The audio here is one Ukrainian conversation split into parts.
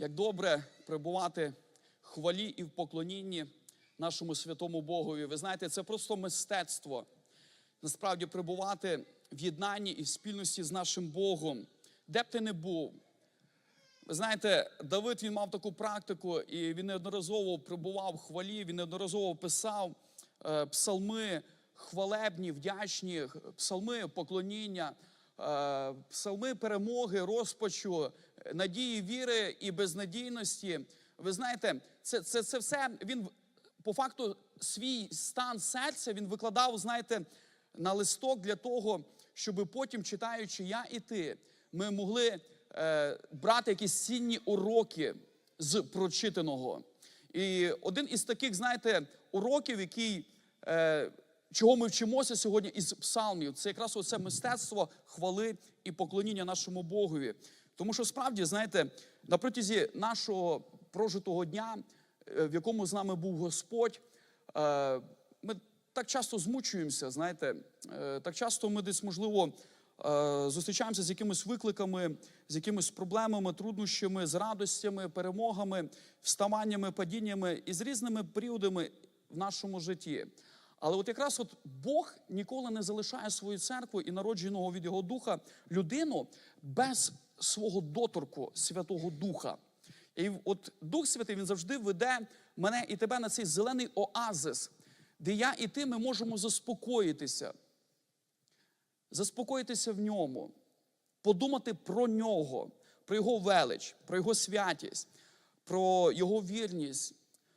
Як добре перебувати в хвалі і в поклонінні нашому святому Богові. Ви знаєте, це просто мистецтво. Насправді перебувати в єднанні і в спільності з нашим Богом, де б ти не був. Ви знаєте, Давид він мав таку практику, і він неодноразово прибував в хвалі, він неодноразово писав е, псалми хвалебні, вдячні, псалми поклоніння, е, псалми перемоги, розпачу, надії, віри і безнадійності. Ви знаєте, це, це, це все він по факту свій стан серця він викладав, знаєте, на листок для того, щоб потім, читаючи я і ти, ми могли е, брати якісь цінні уроки з прочитаного. І один із таких, знаєте, уроків, який, е, чого ми вчимося сьогодні із псалмів, це якраз оце мистецтво хвали і поклоніння нашому Богові. Тому що справді, знаєте, на протязі нашого прожитого дня, е, в якому з нами був Господь, е, ми так часто змучуємося, знаєте, е, так часто ми десь, можливо, зустрічаємося з якимись викликами, з якимись проблемами, труднощами, з радостями, перемогами, вставаннями, падіннями і з різними періодами в нашому житті. Але от якраз от Бог ніколи не залишає свою церкву і народженого від його духа людину без свого доторку Святого Духа. І от Дух Святий він завжди веде мене і тебе на цей зелений оазис, де я і ти ми можемо заспокоїтися, заспокоїтися в ньому, подумати про нього, про його велич, про його святість, про його вірність,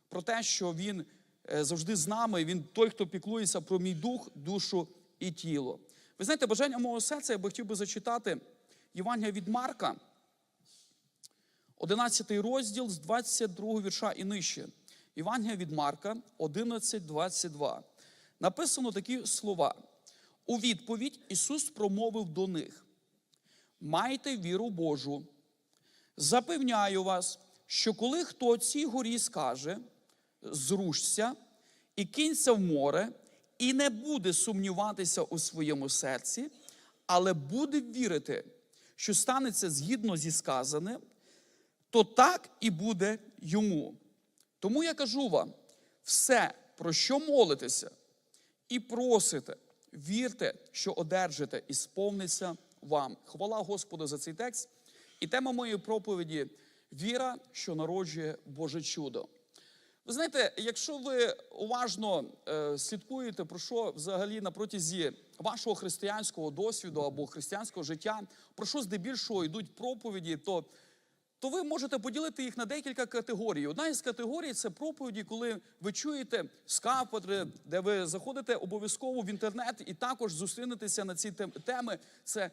про те, що він е, завжди з нами, він той, хто піклується про мій дух, душу і тіло. Ви знаєте, бажання мого серця я би хотів би зачитати Євангелія від Марка. 11 розділ з 22 вірша і нижче. Євангелія від Марка 11, 22. Написано такі слова. У відповідь Ісус промовив до них: Майте віру Божу. Запевняю вас, що коли хто цій горі скаже, зрушся і кинься в море, і не буде сумніватися у своєму серці, але буде вірити, що станеться згідно зі сказаним, то так і буде йому. Тому я кажу вам: все, про що молитеся і просите, вірте, що одержите, і сповниться вам. Хвала Господу за цей текст. І тема моєї проповіді віра, що народжує Боже чудо. Ви знаєте, якщо ви уважно е, слідкуєте, про що взагалі на протязі вашого християнського досвіду або християнського життя, про що здебільшого йдуть проповіді, то то ви можете поділити їх на декілька категорій. Одна із категорій це проповіді, коли ви чуєте з де ви заходите обов'язково в інтернет і також зустрінетеся на ці теми. Це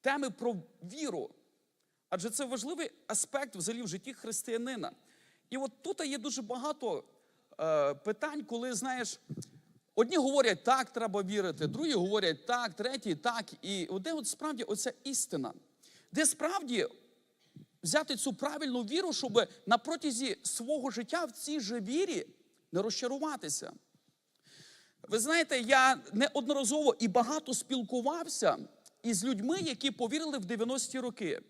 теми про віру. Адже це важливий аспект взагалі в житті християнина. І от тут є дуже багато е, питань, коли, знаєш, одні говорять, так, треба вірити, другі говорять так, треті так. І де от справді оця істина, де справді взяти цю правильну віру, щоб на протязі свого життя в цій же вірі не розчаруватися. Ви знаєте, я неодноразово і багато спілкувався із людьми, які повірили в 90-ті роки.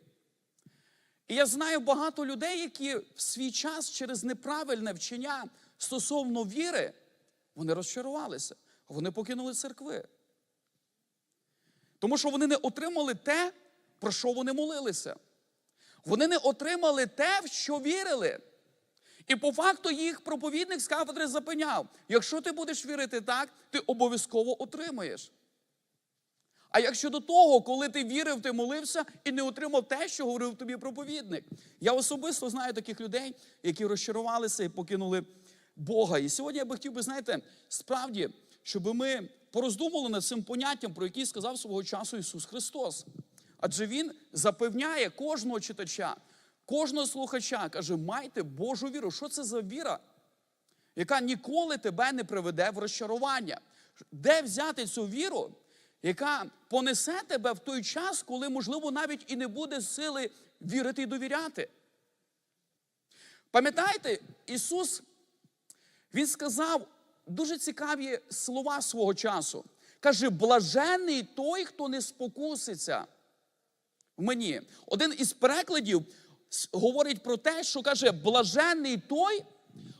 І я знаю багато людей, які в свій час через неправильне вчення стосовно віри, вони розчарувалися, вони покинули церкви. Тому що вони не отримали те, про що вони молилися. Вони не отримали те, в що вірили. І по факту їх проповідник з кафедри запиняв: якщо ти будеш вірити так, ти обов'язково отримаєш. А якщо до того, коли ти вірив, ти молився і не отримав те, що говорив тобі проповідник. Я особисто знаю таких людей, які розчарувалися і покинули Бога. І сьогодні я би хотів би, знаєте, справді, щоб ми пороздумували над цим поняттям, про яке сказав свого часу Ісус Христос. Адже Він запевняє кожного читача, кожного слухача, каже, майте Божу віру. Що це за віра, яка ніколи тебе не приведе в розчарування? Де взяти цю віру, яка понесе тебе в той час, коли, можливо, навіть і не буде сили вірити і довіряти? Пам'ятаєте, Ісус, Він сказав дуже цікаві слова свого часу. Каже, блажений той, хто не спокуситься в мені. Один із перекладів говорить про те, що каже, блаженний той,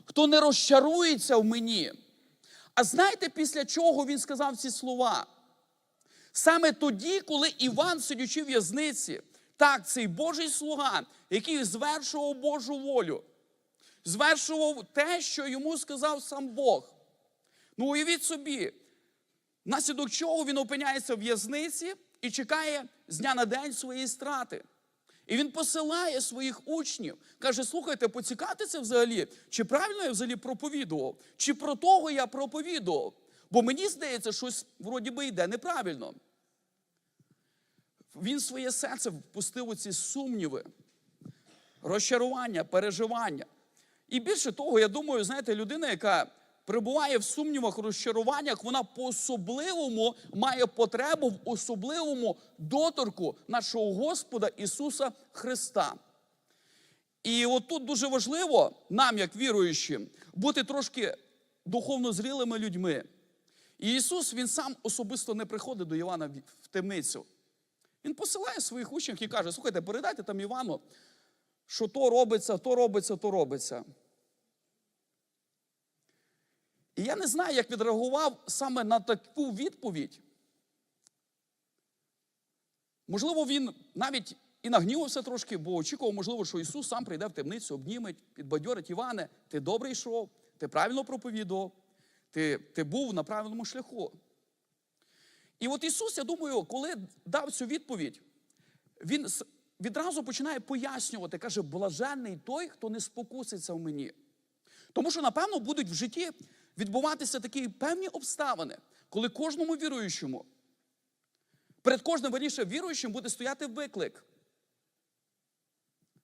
хто не розчарується в мені. А знаєте, після чого він сказав ці слова? Саме тоді, коли Іван, сидячи в в'язниці, так, цей Божий слуга, який звершував Божу волю, звершував те, що йому сказав сам Бог. Ну, уявіть собі, внаслідок чого він опиняється в в'язниці і чекає з дня на день своєї страти. І він посилає своїх учнів, каже: слухайте, поцікавтеся взагалі, чи правильно я взагалі проповідував, чи про того я проповідував. Бо мені здається, щось вроді би йде неправильно. Він своє серце впустив у ці сумніви, розчарування, переживання. І більше того, я думаю, знаєте, людина, яка перебуває в сумнівах, розчаруваннях, вона по-особливому має потребу в особливому доторку нашого Господа Ісуса Христа. І от тут дуже важливо нам, як віруючим, бути трошки духовно зрілими людьми. І Ісус Він сам особисто не приходить до Івана в темницю. Він посилає своїх учнів і каже: слухайте, передайте там Івану, що то робиться, то робиться, то робиться. І я не знаю, як відреагував саме на таку відповідь. Можливо, він навіть і нагнівався трошки, бо очікував, можливо, що Ісус сам прийде в темницю, обніметь, підбадьорить Іване, ти добре йшов, ти правильно проповідував, ти, ти був на правильному шляху. І от Ісус, я думаю, коли дав цю відповідь, Він відразу починає пояснювати, каже, блаженний той, хто не спокуситься в мені. Тому що, напевно, будуть в житті відбуватися такі певні обставини, коли кожному віруючому, перед кожним верніше віруючим буде стояти виклик.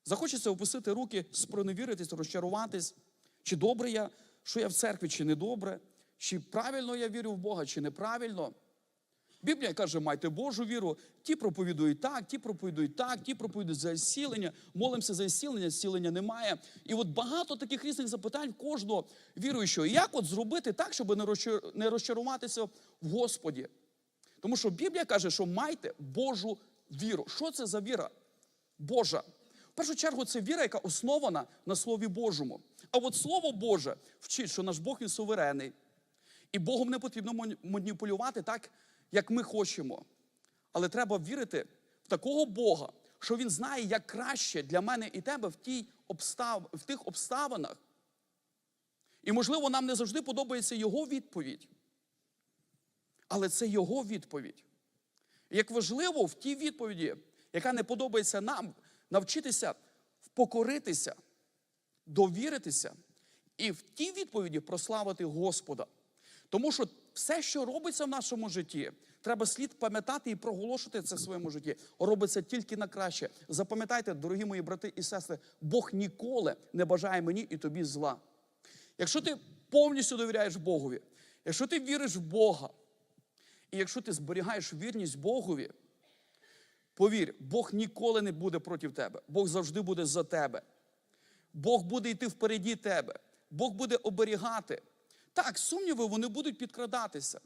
Захочеться опустити руки, спроневіритись, розчаруватись, чи добре я, що я в церкві, чи не добре, чи правильно я вірю в Бога, чи неправильно. Біблія каже, майте Божу віру. Ті проповідують так, ті проповідують так, ті проповідують за зцілення, молимося за зцілення, зцілення немає. І от багато таких різних запитань кожного віруючого. Як от зробити так, щоб не розчаруватися в Господі? Тому що Біблія каже, що майте Божу віру. Що це за віра? Божа. В першу чергу, це віра, яка основана на Слові Божому. А от Слово Боже вчить, що наш Бог він суверенний. І Богом не потрібно маніпулювати так, як ми хочемо. Але треба вірити в такого Бога, що Він знає, як краще для мене і тебе в, тій обстав... в тих обставинах. І, можливо, нам не завжди подобається Його відповідь. Але це Його відповідь. І Як важливо в тій відповіді, яка не подобається нам, навчитися впокоритися, довіритися і в тій відповіді прославити Господа. Тому що все, що робиться в нашому житті, треба слід пам'ятати і проголошувати це в своєму житті. Робиться тільки на краще. Запам'ятайте, дорогі мої брати і сестри, Бог ніколи не бажає мені і тобі зла. Якщо ти повністю довіряєш Богові, якщо ти віриш в Бога, і якщо ти зберігаєш вірність Богові, повір, Бог ніколи не буде проти тебе. Бог завжди буде за тебе. Бог буде йти впереді тебе. Бог буде оберігати. Так, сумніви вони будуть підкрадатися.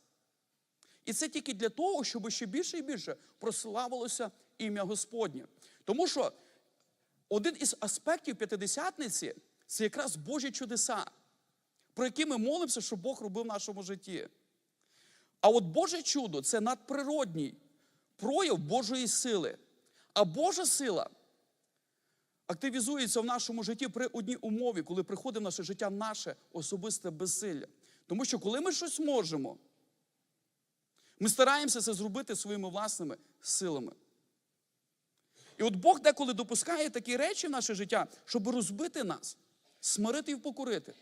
І це тільки для того, щоб ще більше і більше прославилося ім'я Господнє. Тому що один із аспектів п'ятидесятниці це якраз Божі чудеса, про які ми молимося, що Бог робив в нашому житті. А от Боже чудо це надприродній прояв Божої сили. А Божа сила активізується в нашому житті при одній умові, коли приходить в наше життя наше особисте безсилля. Тому що коли ми щось можемо, ми стараємося це зробити своїми власними силами. І от Бог деколи допускає такі речі в наше життя, щоб розбити нас, смирити і впокорити.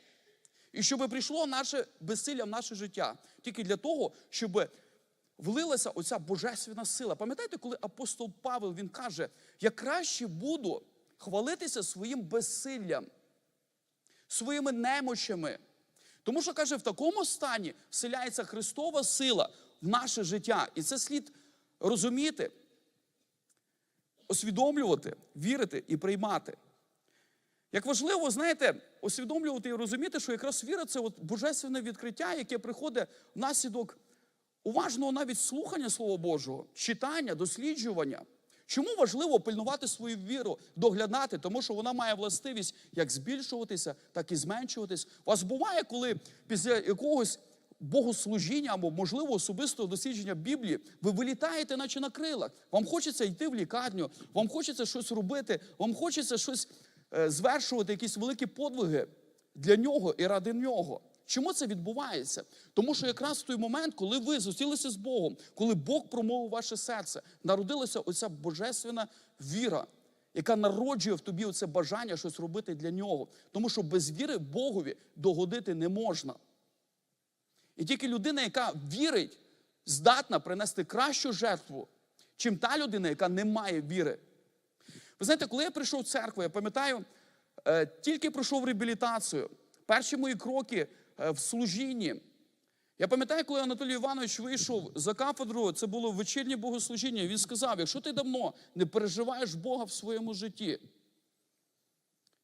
І щоб прийшло наше безсилля в наше життя тільки для того, щоб влилася оця божественна сила. Пам'ятаєте, коли апостол Павел він каже: я краще буду хвалитися своїм безсиллям, своїми немощами. Тому що каже, в такому стані вселяється Христова сила в наше життя. І це слід розуміти, усвідомлювати, вірити і приймати. Як важливо, знаєте, усвідомлювати і розуміти, що якраз віра це от божественне відкриття, яке приходить внаслідок уважного навіть слухання Слова Божого, читання, досліджування, Чому важливо пильнувати свою віру, доглядати, тому що вона має властивість як збільшуватися, так і зменшуватись. У вас буває, коли після якогось богослужіння або, можливо, особистого дослідження Біблії, ви вилітаєте, наче на крилах. Вам хочеться йти в лікарню, вам хочеться щось робити, вам хочеться щось е, звершувати, якісь великі подвиги для нього і ради нього. Чому це відбувається? Тому що якраз в той момент, коли ви зустрілися з Богом, коли Бог промовив ваше серце, народилася оця божественна віра, яка народжує в тобі оце бажання щось робити для нього. Тому що без віри Богові догодити не можна. І тільки людина, яка вірить, здатна принести кращу жертву, чим та людина, яка не має віри. Ви знаєте, коли я прийшов в церкву, я пам'ятаю, е, тільки пройшов реабілітацію, перші мої кроки в служінні. Я пам'ятаю, коли Анатолій Іванович вийшов за кафедру, це було вечірнє богослужіння. Він сказав: якщо ти давно не переживаєш Бога в своєму житті,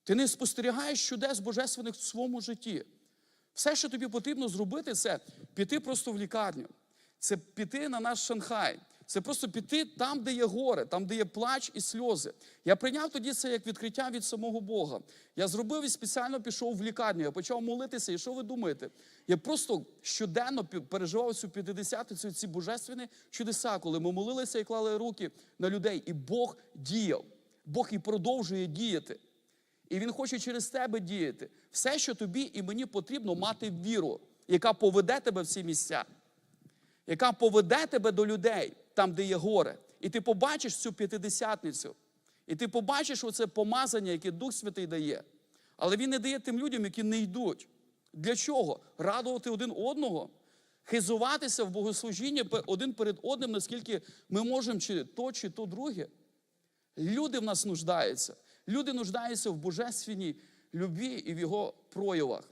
ти не спостерігаєш чудес божественних в своєму житті. Все, що тобі потрібно зробити, це піти просто в лікарню, це піти на наш Шанхай, це просто піти там, де є горе, там, де є плач і сльози. Я прийняв тоді це як відкриття від самого Бога. Я зробив і спеціально пішов в лікарню. Я почав молитися. І що ви думаєте? Я просто щоденно переживав цю п'ятидесятицю, ці божественні чудеса, коли ми молилися і клали руки на людей, і Бог діяв. Бог і продовжує діяти. І він хоче через тебе діяти. Все, що тобі і мені потрібно, мати віру, яка поведе тебе в ці місця, яка поведе тебе до людей, там, де є горе. І ти побачиш цю п'ятидесятницю. І ти побачиш оце помазання, яке Дух Святий дає. Але він не дає тим людям, які не йдуть. Для чого? Радувати один одного, хизуватися в богослужінні один перед одним, наскільки ми можемо чи то, чи то друге. Люди в нас нуждаються. Люди нуждаються в божественній любві і в його проявах.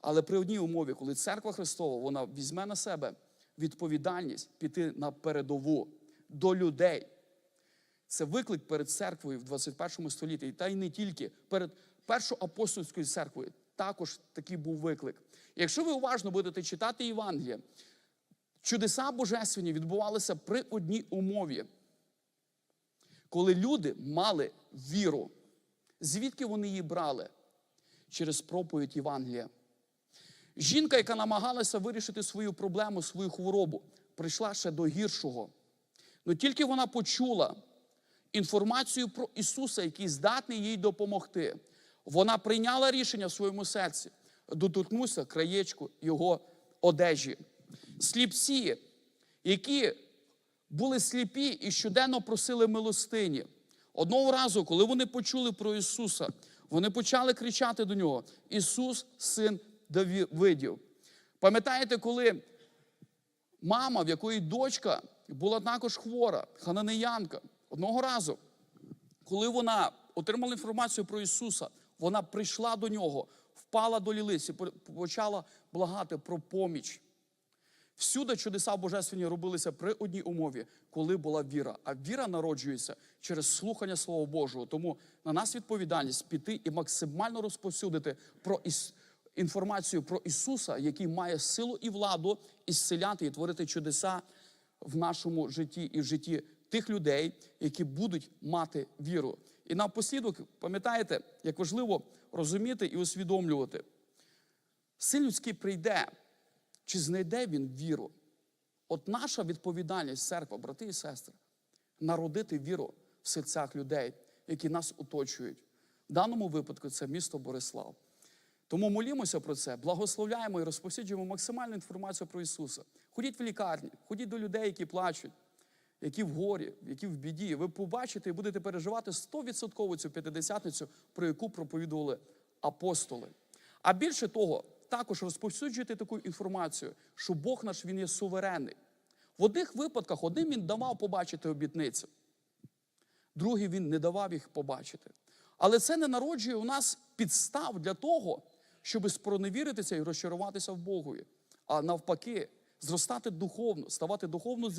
Але при одній умові, коли церква Христова вона візьме на себе відповідальність піти на передову до людей. Це виклик перед церквою в 21 столітті, та й не тільки перед першоапостольською церквою. Також такий був виклик. Якщо ви уважно будете читати Євангеліє, чудеса божественні відбувалися при одній умові, коли люди мали віру. Звідки вони її брали? Через проповідь Євангелія. Жінка, яка намагалася вирішити свою проблему, свою хворобу, прийшла ще до гіршого. Ну тільки вона почула інформацію про Ісуса, який здатний їй допомогти. Вона прийняла рішення в своєму серці, доторкнувся краєчку його одежі. Сліпці, які були сліпі і щоденно просили милостині. Одного разу, коли вони почули про Ісуса, вони почали кричати до нього: Ісус, син Давидів. Пам'ятаєте, коли мама, в якої дочка була також хвора, хананеянка, одного разу, коли вона отримала інформацію про Ісуса, вона прийшла до нього, впала до лілиці, почала благати про поміч. Всюди чудеса божественні робилися при одній умові, коли була віра. А віра народжується через слухання Слова Божого. Тому на нас відповідальність піти і максимально розповсюдити про іс... інформацію про Ісуса, який має силу і владу ісцеляти і творити чудеса в нашому житті і в житті тих людей, які будуть мати віру. І напослідок, пам'ятаєте, як важливо розуміти і усвідомлювати. Син людський прийде, чи знайде він віру? От наша відповідальність, церква, брати і сестри, народити віру в серцях людей, які нас оточують. В даному випадку це місто Борислав. Тому молімося про це, благословляємо і розповсюджуємо максимальну інформацію про Ісуса. Ходіть в лікарні, ходіть до людей, які плачуть, які в горі, які в біді. Ви побачите і будете переживати 100% цю п'ятидесятницю, про яку проповідували апостоли. А більше того, також розповсюджуйте таку інформацію, що Бог наш Він є суверенний. В одних випадках одним він давав побачити обітницю, другий він не давав їх побачити. Але це не народжує у нас підстав для того, щоб спроневіритися і розчаруватися в Богові. А навпаки, зростати духовно, ставати духовно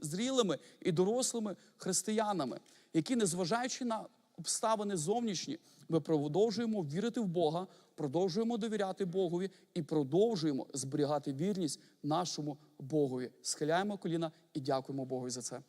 зрілими і дорослими християнами, які, незважаючи на обставини зовнішні, ми продовжуємо вірити в Бога, продовжуємо довіряти Богові і продовжуємо зберігати вірність нашому Богові. Схиляємо коліна і дякуємо Богові за це.